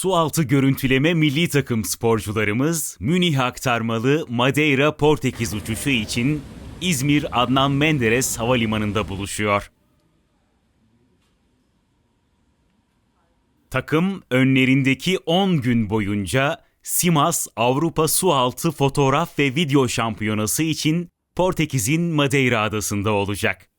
Sualtı görüntüleme milli takım sporcularımız Münih aktarmalı Madeira Portekiz uçuşu için İzmir Adnan Menderes Havalimanı'nda buluşuyor. Takım önlerindeki 10 gün boyunca Simas Avrupa Sualtı Fotoğraf ve Video Şampiyonası için Portekiz'in Madeira adasında olacak.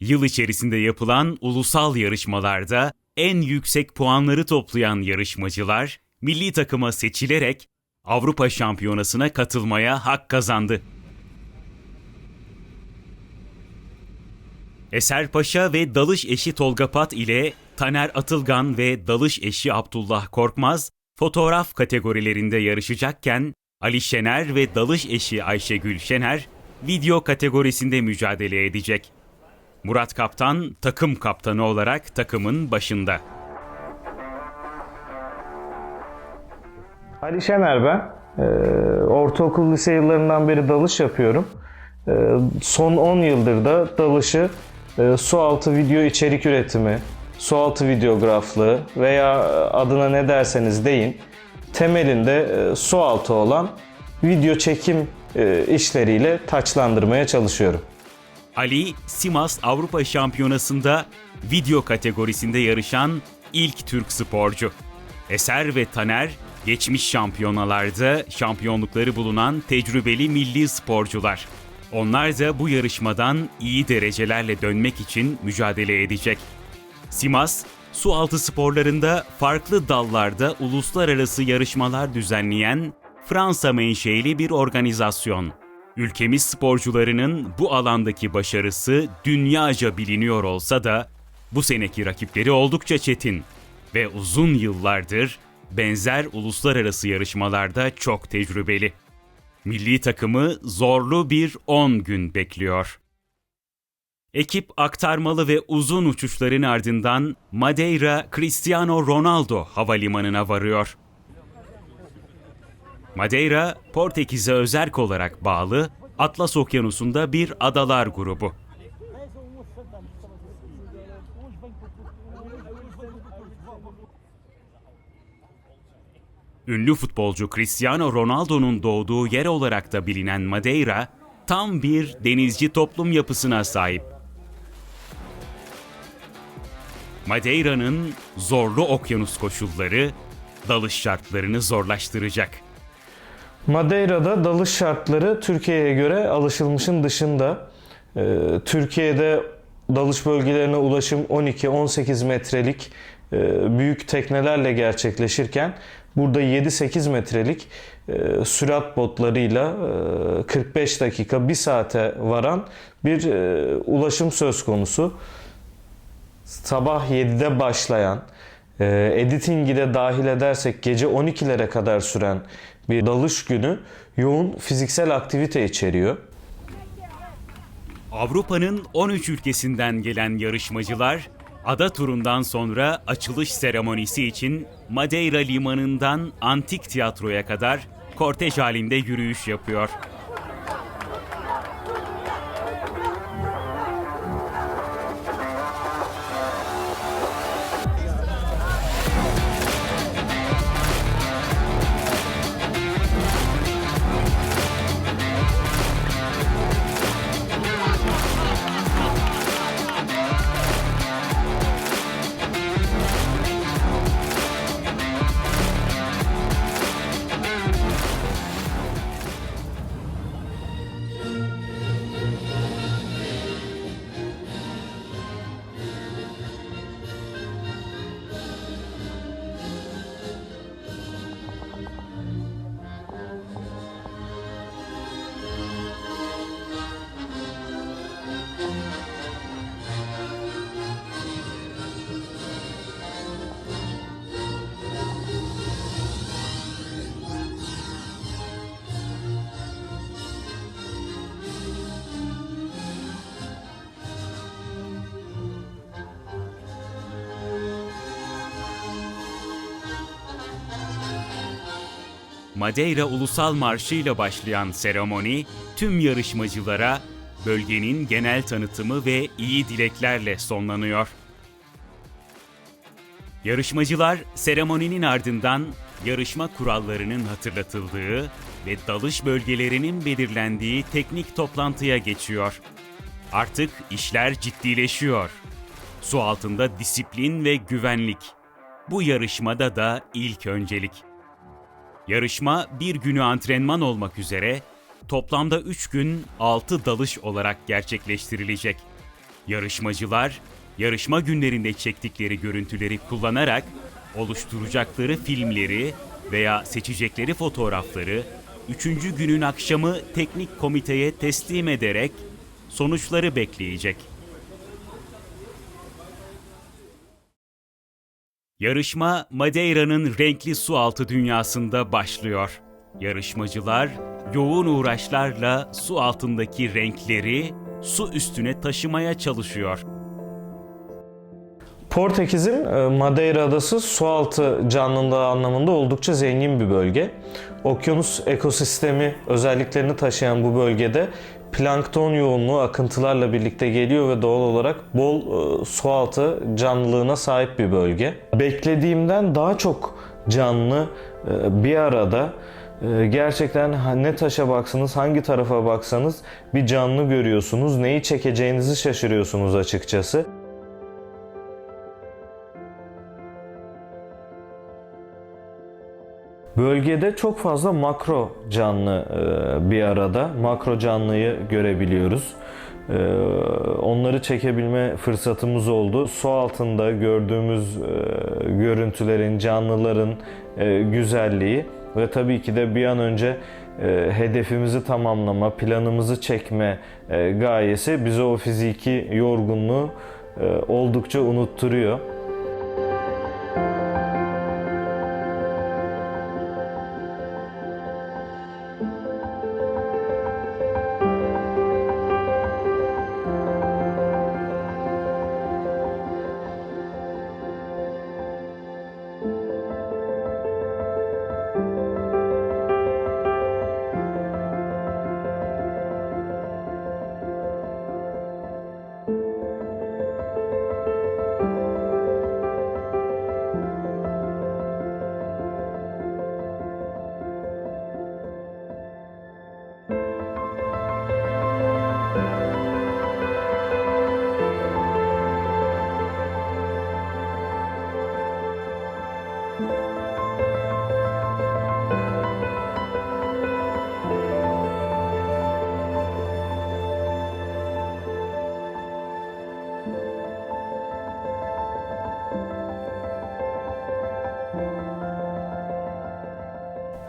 Yıl içerisinde yapılan ulusal yarışmalarda en yüksek puanları toplayan yarışmacılar milli takıma seçilerek Avrupa Şampiyonası'na katılmaya hak kazandı. Eser Paşa ve dalış eşi Tolga Pat ile Taner Atılgan ve dalış eşi Abdullah Korkmaz fotoğraf kategorilerinde yarışacakken Ali Şener ve dalış eşi Ayşegül Şener video kategorisinde mücadele edecek. Murat Kaptan takım kaptanı olarak takımın başında. Ali Şener ben. Ee, ortaokul lise yıllarından beri dalış yapıyorum. Ee, son 10 yıldır da dalışı e, sualtı video içerik üretimi, sualtı videograflığı veya adına ne derseniz deyin temelinde e, sualtı olan video çekim e, işleriyle taçlandırmaya çalışıyorum. Ali, Simas Avrupa Şampiyonası'nda video kategorisinde yarışan ilk Türk sporcu. Eser ve Taner, geçmiş şampiyonalarda şampiyonlukları bulunan tecrübeli milli sporcular. Onlar da bu yarışmadan iyi derecelerle dönmek için mücadele edecek. Simas, sualtı sporlarında farklı dallarda uluslararası yarışmalar düzenleyen Fransa menşeli bir organizasyon. Ülkemiz sporcularının bu alandaki başarısı dünyaca biliniyor olsa da bu seneki rakipleri oldukça çetin ve uzun yıllardır benzer uluslararası yarışmalarda çok tecrübeli. Milli takımı zorlu bir 10 gün bekliyor. Ekip aktarmalı ve uzun uçuşların ardından Madeira Cristiano Ronaldo havalimanına varıyor. Madeira, Portekiz'e özerk olarak bağlı Atlas Okyanusu'nda bir adalar grubu. Ünlü futbolcu Cristiano Ronaldo'nun doğduğu yer olarak da bilinen Madeira, tam bir denizci toplum yapısına sahip. Madeira'nın zorlu okyanus koşulları dalış şartlarını zorlaştıracak. Madeira'da dalış şartları Türkiye'ye göre alışılmışın dışında. Ee, Türkiye'de dalış bölgelerine ulaşım 12-18 metrelik e, büyük teknelerle gerçekleşirken burada 7-8 metrelik e, sürat botlarıyla e, 45 dakika 1 saate varan bir e, ulaşım söz konusu. Sabah 7'de başlayan, e, editingi de dahil edersek gece 12'lere kadar süren bir dalış günü yoğun fiziksel aktivite içeriyor. Avrupa'nın 13 ülkesinden gelen yarışmacılar ada turundan sonra açılış seremonisi için Madeira limanından antik tiyatroya kadar kortej halinde yürüyüş yapıyor. Madeira Ulusal Marşı ile başlayan seremoni tüm yarışmacılara bölgenin genel tanıtımı ve iyi dileklerle sonlanıyor. Yarışmacılar seremoninin ardından yarışma kurallarının hatırlatıldığı ve dalış bölgelerinin belirlendiği teknik toplantıya geçiyor. Artık işler ciddileşiyor. Su altında disiplin ve güvenlik. Bu yarışmada da ilk öncelik. Yarışma bir günü antrenman olmak üzere toplamda 3 gün 6 dalış olarak gerçekleştirilecek. Yarışmacılar yarışma günlerinde çektikleri görüntüleri kullanarak oluşturacakları filmleri veya seçecekleri fotoğrafları 3. günün akşamı teknik komiteye teslim ederek sonuçları bekleyecek. Yarışma Madeira'nın renkli sualtı dünyasında başlıyor. Yarışmacılar yoğun uğraşlarla su altındaki renkleri su üstüne taşımaya çalışıyor. Portekiz'in e, Madeira adası sualtı canlılığı anlamında oldukça zengin bir bölge. Okyanus ekosistemi özelliklerini taşıyan bu bölgede plankton yoğunluğu akıntılarla birlikte geliyor ve doğal olarak bol e, sualtı canlılığına sahip bir bölge. Beklediğimden daha çok canlı e, bir arada e, gerçekten ne taşa baksanız, hangi tarafa baksanız bir canlı görüyorsunuz. Neyi çekeceğinizi şaşırıyorsunuz açıkçası. Bölgede çok fazla makro canlı e, bir arada. Makro canlıyı görebiliyoruz. E, Onları çekebilme fırsatımız oldu. Su altında gördüğümüz e, görüntülerin, canlıların güzelliği ve tabii ki de bir an önce hedefimizi tamamlama, planımızı çekme gayesi bize o fiziki yorgunluğu oldukça unutturuyor.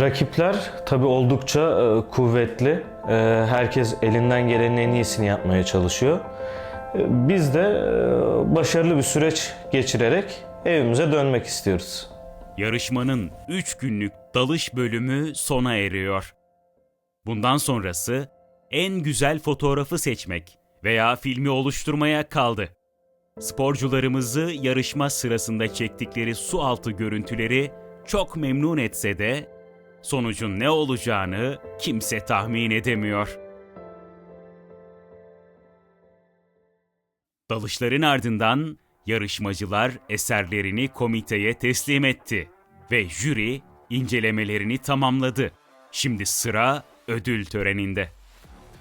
Rakipler tabii oldukça e, kuvvetli. E, herkes elinden gelenin en iyisini yapmaya çalışıyor. E, biz de başarılı bir süreç geçirerek evimize dönmek istiyoruz. Yarışmanın 3 günlük dalış bölümü sona eriyor. Bundan sonrası en güzel fotoğrafı seçmek veya filmi oluşturmaya kaldı. Sporcularımızı yarışma sırasında çektikleri su altı görüntüleri çok memnun etse de sonucun ne olacağını kimse tahmin edemiyor. Dalışların ardından yarışmacılar eserlerini komiteye teslim etti ve jüri incelemelerini tamamladı. Şimdi sıra ödül töreninde.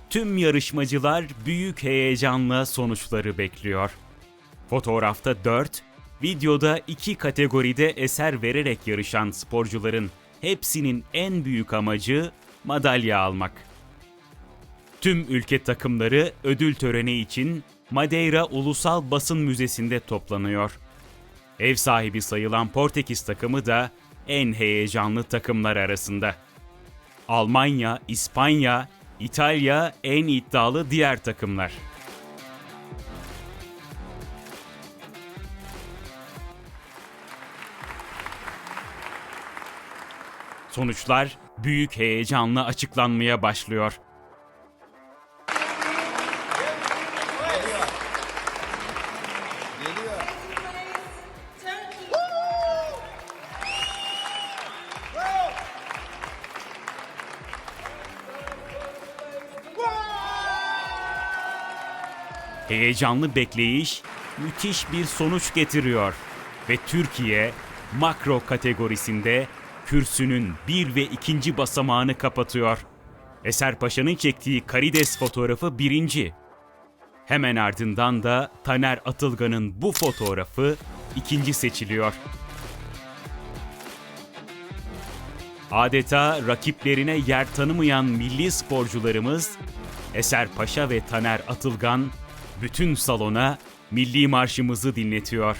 Tüm yarışmacılar büyük heyecanla sonuçları bekliyor. Fotoğrafta 4, videoda 2 kategoride eser vererek yarışan sporcuların hepsinin en büyük amacı madalya almak. Tüm ülke takımları ödül töreni için Madeira Ulusal Basın Müzesi'nde toplanıyor. Ev sahibi sayılan Portekiz takımı da en heyecanlı takımlar arasında. Almanya, İspanya, İtalya en iddialı diğer takımlar. Sonuçlar büyük heyecanla açıklanmaya başlıyor. Heyecanlı bekleyiş müthiş bir sonuç getiriyor. ve Türkiye makro kategorisinde kürsünün bir ve ikinci basamağını kapatıyor. Eser Paşa'nın çektiği karides fotoğrafı birinci. Hemen ardından da Taner Atılgan'ın bu fotoğrafı ikinci seçiliyor. Adeta rakiplerine yer tanımayan milli sporcularımız Eser Paşa ve Taner Atılgan bütün salona milli marşımızı dinletiyor.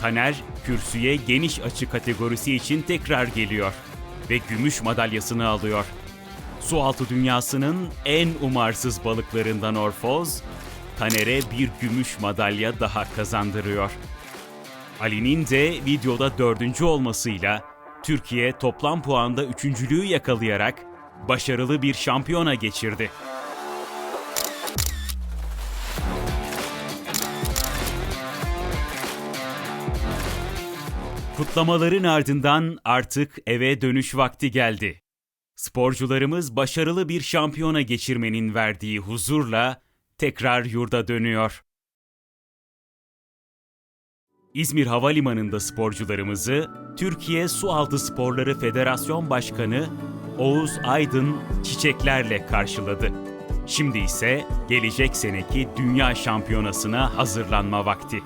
Taner, kürsüye geniş açı kategorisi için tekrar geliyor ve gümüş madalyasını alıyor. Sualtı dünyasının en umarsız balıklarından Orfoz, Taner'e bir gümüş madalya daha kazandırıyor. Ali'nin de videoda dördüncü olmasıyla Türkiye toplam puanda üçüncülüğü yakalayarak başarılı bir şampiyona geçirdi. Kutlamaların ardından artık eve dönüş vakti geldi. Sporcularımız başarılı bir şampiyona geçirmenin verdiği huzurla tekrar yurda dönüyor. İzmir Havalimanı'nda sporcularımızı Türkiye Sualtı Sporları Federasyon Başkanı Oğuz Aydın çiçeklerle karşıladı. Şimdi ise gelecek seneki Dünya Şampiyonası'na hazırlanma vakti.